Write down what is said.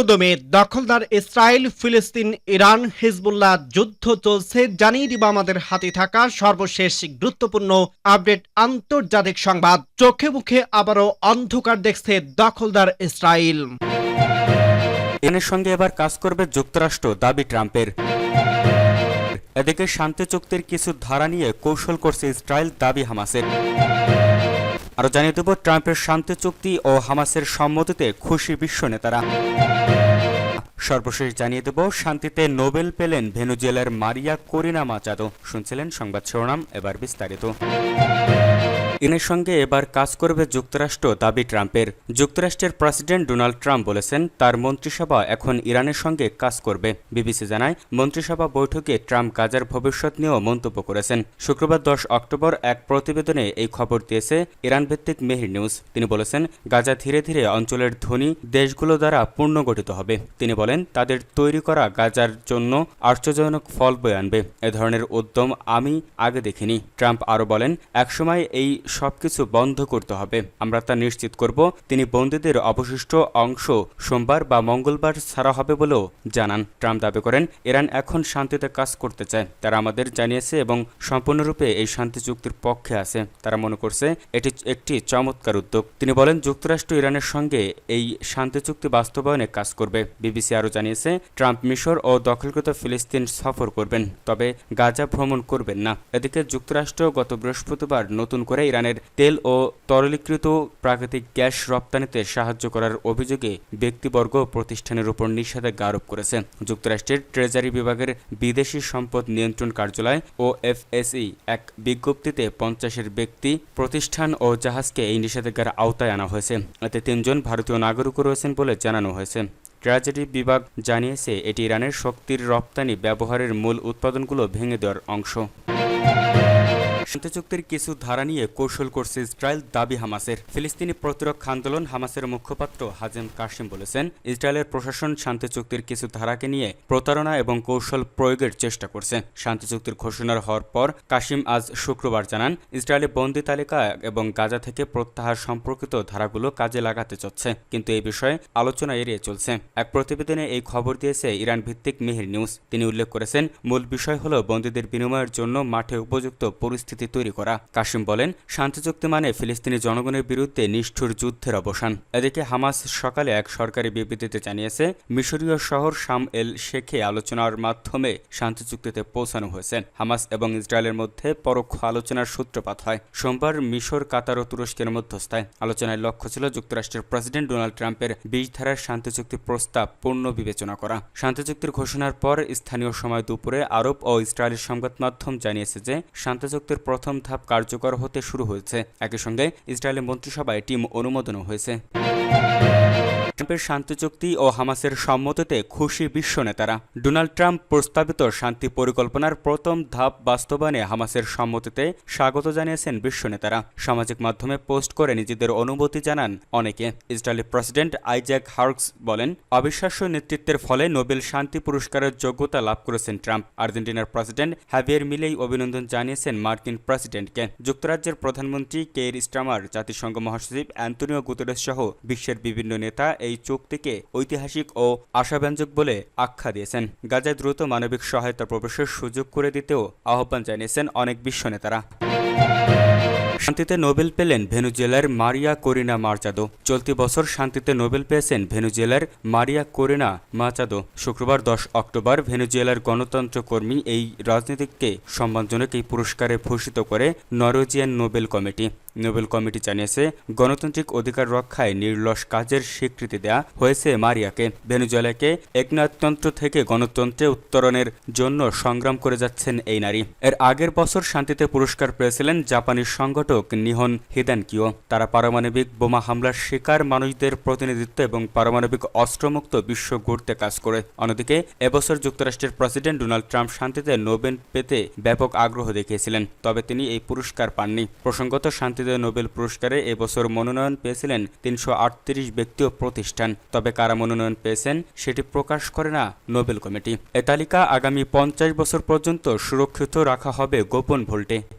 চৌদ্দ দখলদার ইসরায়েল, ফিলিস্তিন, ইরান, হিজবুল্লাহ যুদ্ধ চলছে জানিয়ে দিব আমাদের হাতে থাকা সর্বশেষ গুরুত্বপূর্ণ আপডেট আন্তর্জাতিক সংবাদ। চোখে মুখে আবারও অন্ধকার দেখছে দখলদার ইসরায়েল। ইরানের সঙ্গে এবার কাজ করবে যুক্তরাষ্ট্র, দাবি ট্রাম্পের। এদিকে শান্তি চুক্তির কিছু ধারা নিয়ে কৌশল করছে ইসরায়েল, দাবি হামাসের। আরও জানিয়ে দেব, ট্রাম্পের শান্তি চুক্তি ও হামাসের সম্মতিতে খুশি বিশ্ব নেতারা। সর্বশেষ জানিয়ে দেব, শান্তিতে নোবেল পেলেন ভেনুজুয়েলার মারিয়া করিনা মাচাদো শুনছিলেন সংবাদ শিরোনাম, এবার বিস্তারিত। ইরানের সঙ্গে এবার কাজ করবে যুক্তরাষ্ট্র দাবি ট্রাম্পের। যুক্তরাষ্ট্রের প্রেসিডেন্ট ডোনাল্ড ট্রাম্প বলেছেন, তার মন্ত্রিসভা এখন ইরানের সঙ্গে কাজ করবে। বিবিসি জানায়, মন্ত্রিসভা বৈঠকে ট্রাম্প গাজার ভবিষ্যৎ নিয়েও মন্তব্য করেছেন। শুক্রবার দশ অক্টোবর এক প্রতিবেদনে এই খবর দিয়েছে ইরান ভিত্তিক মেহির নিউজ। তিনি বলেছেন, গাজা ধীরে ধীরে অঞ্চলের ধনী দেশগুলো দ্বারা পুনর্গঠিত হবে। তিনি বলেন, তাদের তৈরি করা গাজার জন্য আশ্চর্যজনক ফল বয়ে আনবে। এ ধরনের উদ্যম আমি আগে দেখিনি। ট্রাম্প আরও বলেন, একসময় এই সবকিছু বন্ধ করতে হবে। আমরা তা নিশ্চিত করব, তিনি বন্দীদের অবশিষ্ট অংশ সোমবার বা মঙ্গলবার ছাড়া হবে বলেও জানান। ট্রাম্প দাবি করেন, ইরান এখন শান্তিতে কাজ করতে চায়। তারা আমাদের জানিয়েছে এবং সম্পূর্ণরূপে এই শান্তি চুক্তির পক্ষে আছে। তারা মনে করছে, এটি একটি চমৎকার উদ্যোগ। তিনি বলেন, যুক্তরাষ্ট্র ইরানের সঙ্গে এই শান্তি চুক্তি বাস্তবায়নে কাজ করবে। বিবিসি আরও জানিয়েছে, ট্রাম্প মিশর ও দখলকৃত ফিলিস্তিন সফর করবেন, তবে গাজা ভ্রমণ করবেন না। এদিকে যুক্তরাষ্ট্র গত বৃহস্পতিবার নতুন করে ইরানের তেল ও তরলীকৃত প্রাকৃতিক গ্যাস রপ্তানিতে সাহায্য করার অভিযোগে ব্যক্তিবর্গ প্রতিষ্ঠানের উপর নিষেধাজ্ঞা আরোপ করেছে। যুক্তরাষ্ট্রের ট্রেজারি বিভাগের বিদেশি সম্পদ নিয়ন্ত্রণ কার্যালয় ও এফএসই এক বিজ্ঞপ্তিতে পঞ্চাশের ব্যক্তি, প্রতিষ্ঠান ও জাহাজকে এই নিষেধাজ্ঞার আওতায় আনা হয়েছে। এতে তিনজন ভারতীয় নাগরিকও রয়েছেন বলে জানানো হয়েছে। ট্র্যাজেডি বিভাগ জানিয়েছে, এটি ইরানের শক্তির রপ্তানি ব্যবহারের মূল উৎপাদনগুলো ভেঙে দেওয়ার অংশ। শান্তি চুক্তির কিছু ধারা নিয়ে কৌশল করছে ইসরায়েল দাবি হামাসের। ফিলিস্তিনি প্রতিরক্ষা আন্দোলন হামাসের মুখপাত্র হাজেম কাশিম বলেছেন, ইসরায়েলের প্রশাসন শান্তি চুক্তির কিছু ধারাকে নিয়ে প্রতারণা এবং কৌশল প্রয়োগের চেষ্টা করছে। শান্তি চুক্তির ঘোষণার হওয়ার পর কাশিম আজ শুক্রবার জানান ইসরায়েলের বন্দি তালিকা এবং গাজা থেকে প্রত্যাহার সম্পর্কিত ধারাগুলো কাজে লাগাতে চাচ্ছে কিন্তু এই বিষয়ে আলোচনা এড়িয়ে চলছে। এক প্রতিবেদনে এই খবর দিয়েছে ইরান ভিত্তিক মেহির নিউজ। তিনি উল্লেখ করেছেন, মূল বিষয় হল বন্দীদের বিনিময়ের জন্য মাঠে উপযুক্ত পরিস্থিতি তৈরি করা। কাশিম বলেন শান্তি চুক্তি মানে ফিলিস্তিনি জনগণের বিরুদ্ধে নিষ্ঠুর যুদ্ধের অবসান। এদিকে হামাস সকালে এক সরকারি বিবৃতিতে জানিয়েছে, মিশরীয় শহর শাম এল শেখে আলোচনার মাধ্যমে শান্তি চুক্তিতে পৌঁছানো হয়েছে। হামাস এবং ইসরায়েলের মধ্যে পরোক্ষ আলোচনার সূত্রপাত হয়। সোমবার মিশর, কাতার ও তুরস্কের মধ্যস্থায় আলোচনায় লক্ষ্য ছিল যুক্তরাষ্ট্রের প্রেসিডেন্ট ডোনাল্ড ট্রাম্পের বিশ ধারার শান্তি চুক্তি প্রস্তাব পূর্ণ বিবেচনা করা। শান্তি চুক্তির ঘোষণার পর স্থানীয় সময় দুপুরে আরব ও ইসরায়েলের সংবাদ মাধ্যম জানিয়েছে যে শান্তি চুক্তির প্রথম ধাপ কার্যকর হতে শুরু হয়েছে। একই সঙ্গে ইসরায়েলের মন্ত্রিসভায় টিম অনুমোদনও হয়েছে। ট্রাম্পের শান্তি চুক্তি ও হামাসের সম্মতিতে খুশি বিশ্ব নেতারা। ডোনাল্ড ট্রাম্প প্রস্তাবিত শান্তি পরিকল্পনার প্রথম ধাপ বাস্তবায়নে হামাসের সম্মতিতে স্বাগত জানিয়েছেন বিশ্ব নেতারা। সামাজিক মাধ্যমে পোস্ট করে নিজেদের অনুভূতি জানান অনেকে। ইসরায়েলি প্রেসিডেন্ট আইজ্যাক হার্কস বলেন, অবিশ্বাস্য নেতৃত্বের ফলে নোবেল শান্তি পুরস্কারের যোগ্যতা লাভ করেছেন ট্রাম্প। আর্জেন্টিনার প্রেসিডেন্ট হ্যাভিয়ার মিলেই অভিনন্দন জানিয়েছেন মার্কিন প্রেসিডেন্টকে। যুক্তরাজ্যের প্রধানমন্ত্রী কের স্টামার, জাতিসংঘ মহাসচিব অ্যান্টনিও গুতেরেস সহ বিশ্বের বিভিন্ন নেতা এই চুক্তিকে ঐতিহাসিক ও আশাব্যঞ্জক বলে আখ্যা দিয়েছেন। গাজায় দ্রুত মানবিক সহায়তা প্রবেশের সুযোগ করে দিতেও আহ্বান জানিয়েছেন অনেক বিশ্ব নেতারা। শান্তিতে নোবেল পেলেন ভেনুজুয়েলার মারিয়া কোরিনা মার্চাদো। চলতি বছর শান্তিতে নোবেল পেয়েছেন ভেনুজুয়েলার মারিয়া কোরিনা মাচাদো শুক্রবার দশ অক্টোবর ভেনুজুয়েলার গণতন্ত্র কর্মী এই রাজনীতিককে সম্মানজনক এই পুরস্কারে ভূষিত করে Norwegian Nobel committee. Nobel committee জানিয়েছে, গণতান্ত্রিক অধিকার রক্ষায় নির্লস কাজের স্বীকৃতি দেয়া হয়েছে মারিয়াকে। ভেনুজুয়েলাকে একনায়কতন্ত্র থেকে গণতন্ত্রে উত্তরণের জন্য সংগ্রাম করে যাচ্ছেন এই নারী। এর আগের বছর শান্তিতে পুরস্কার পেয়েছিলেন জাপানি সংগঠক নিহন হিদানকিও। তারা পারমাণবিক বোমা হামলার শিকার মানুষদের প্রতিনিধিত্ব এবং পারমাণবিক অস্ত্রমুক্ত বিশ্ব গড়তে কাজ করে। অন্যদিকে, এবছর যুক্তরাষ্ট্রের প্রেসিডেন্ট ডোনাল্ড ট্রাম্প শান্তিতে নোবেল পেতে ব্যাপক আগ্রহ দেখিয়েছিলেন, তবে তিনি এই পুরস্কার পাননি। প্রসঙ্গত শান্তিতে নোবেল পুরস্কারে এবছর মনোনয়ন পেয়েছিলেন তিনশো আটত্রিশ ব্যক্তি ও প্রতিষ্ঠান। তবে কারা মনোনয়ন পেয়েছেন সেটি প্রকাশ করে না নোবেল কমিটি। এ তালিকা আগামী পঞ্চাশ বছর পর্যন্ত সুরক্ষিত রাখা হবে গোপন ভোল্টে।